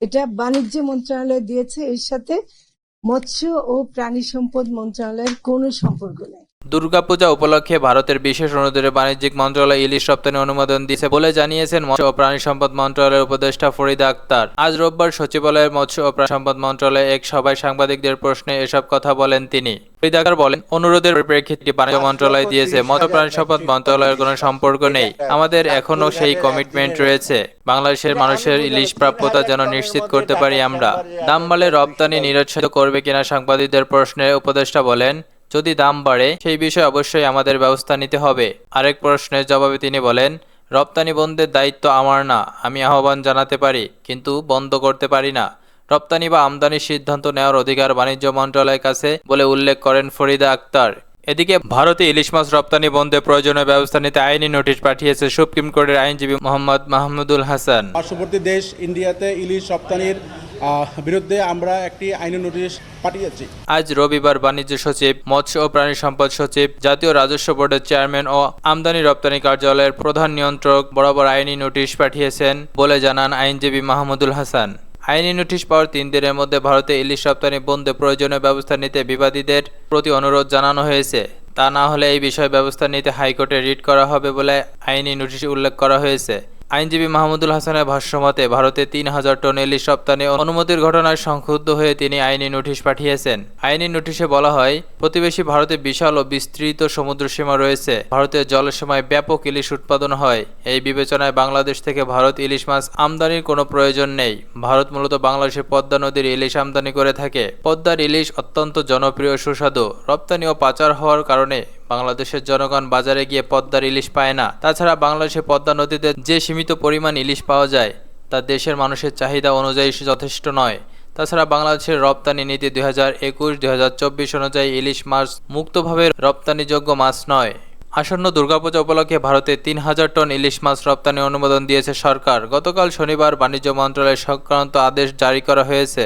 এটা বাণিজ্য মন্ত্রণালয় দিয়েছে এর সাথে মৎস্য ও প্রাণী সম্পদ মন্ত্রণালয়ের কোনো সম্পর্ক নেই। দুর্গাপূজা উপলক্ষে ভারতের বিশেষ অনুদানে বাণিজ্যিক মন্ত্রণালয় ইলিশ রপ্তানি অনুমোদন দিয়েছে বলে জানিয়েছেন মৎস্য ও প্রাণী সম্পদ মন্ত্রণালয়ের উপদেষ্টা ফরিদা আক্তার। আজ রোববার সচিবালয়ের মৎস্য ও প্রাণী সম্পদ মন্ত্রণালয়ে এক সভায় সাংবাদিকদের প্রশ্নে এসব কথা বলেন তিনি। বলেন, অনুরোধের পরিপ্রেক্ষিতে বাণিজ্য মন্ত্রণালয় দিয়েছে, মৎস্য প্রাণী সম্পদ মন্ত্রণালয়ের কোনো সম্পর্ক নেই। আমাদের এখনও সেই কমিটমেন্ট রয়েছে। বাংলাদেশের মানুষের ইলিশ প্রাপ্যতা যেন নিশ্চিত করতে পারি আমরা। দাম রপ্তানি নিরুৎসাহিত করবে কিনা সাংবাদিকদের প্রশ্নে উপদেষ্টা বলেন যদি দাম বাড়ে, সেই বিষয়ে অবশ্যই আমাদের ব্যবস্থা নিতে হবে। আরেক প্রশ্নের জবাবে তিনি বলেন, রপ্তানি বন্ধের দায়িত্ব আমার না, আমি আহ্বান জানাতে পারি, কিন্তু বন্ধ করতে পারি না। রপ্তানি বা আমদানির সিদ্ধান্ত নেওয়ার অধিকার বাণিজ্য মন্ত্রণালয়ের কাছে বলে উল্লেখ করেন ফরিদা আক্তার। এদিকে ভারতে ইলিশ মাছ রপ্তানি বন্ধে প্রয়োজনীয় ব্যবস্থা নিতে আইনি নোটিশ পাঠিয়েছে সুপ্রিম কোর্টের আইনজীবী মোহাম্মদ মাহমুদুল হাসান। পার্শ্ববর্তী দেশ ইন্ডিয়াতে ইলিশ রপ্তানির বিরুদ্ধে আমরা একটি আইনি নোটিশ পাঠিয়েছি। আজ রবিবার বাণিজ্য সচিব, মৎস্য ও প্রাণী সম্পদ সচিব, জাতীয় রাজস্ব বোর্ডের চেয়ারম্যান ও আমদানি রপ্তানি কার্যালয়ের প্রধান নিয়ন্ত্রক বরাবর আইনি নোটিশ পাঠিয়েছেন বলে জানান আইনজীবী মাহমুদুল হাসান। আইনি নোটিশ পাওয়ার তিন দিনের মধ্যে ভারতে ইলিশ রপ্তানি বন্ধে প্রয়োজনীয় ব্যবস্থা নিতে বিবাদীদের প্রতি অনুরোধ জানানো হয়েছে। তা না হলে এই বিষয়ে ব্যবস্থা নিতে হাইকোর্টে রিট করা হবে বলে আইনি নোটিশ উল্লেখ করা হয়েছে। আইনজীবী মাহমুদুল হাসানের ভাষ্যমতে, ভারতে তিন হাজার টন ইলিশ রপ্তানি অনুমতির ঘটনায় সংক্ষুব্ধ হয়ে তিনি আইনি নোটিশ পাঠিয়েছেন। আইনি নোটিশে বলা হয়, প্রতিবেশী ভারতে বিশাল ও বিস্তৃত সমুদ্রসীমা রয়েছে। ভারতের জলসীমায় ব্যাপক ইলিশ উৎপাদন হয়। এই বিবেচনায় বাংলাদেশ থেকে ভারত ইলিশ মাছ আমদানির কোনো প্রয়োজন নেই। ভারত মূলত বাংলাদেশে পদ্মা নদীর ইলিশ আমদানি করে থাকে। পদ্মার ইলিশ অত্যন্ত জনপ্রিয় সুস্বাদু। রপ্তানি ও পাচার হওয়ার কারণে বাংলাদেশের জনগণ বাজারে গিয়ে পদ্মার ইলিশ পায় না। তাছাড়া বাংলাদেশের পদ্মা নদীতে যে সীমিত পরিমাণ ইলিশ পাওয়া যায়, তা দেশের মানুষের চাহিদা অনুযায়ী যথেষ্ট নয়। তাছাড়া বাংলাদেশের রপ্তানি নীতি দুই হাজার একুশ দুই হাজার চব্বিশ অনুযায়ী ইলিশ মাছ মুক্তভাবে রপ্তানিযোগ্য মাছ নয়। আসন্ন দুর্গাপূজা উপলক্ষে ভারতে তিন হাজার টন ইলিশ মাছ রপ্তানি অনুমোদন দিয়েছে সরকার। গতকাল শনিবার বাণিজ্য মন্ত্রণালয় সংক্রান্ত আদেশ জারি করা হয়েছে।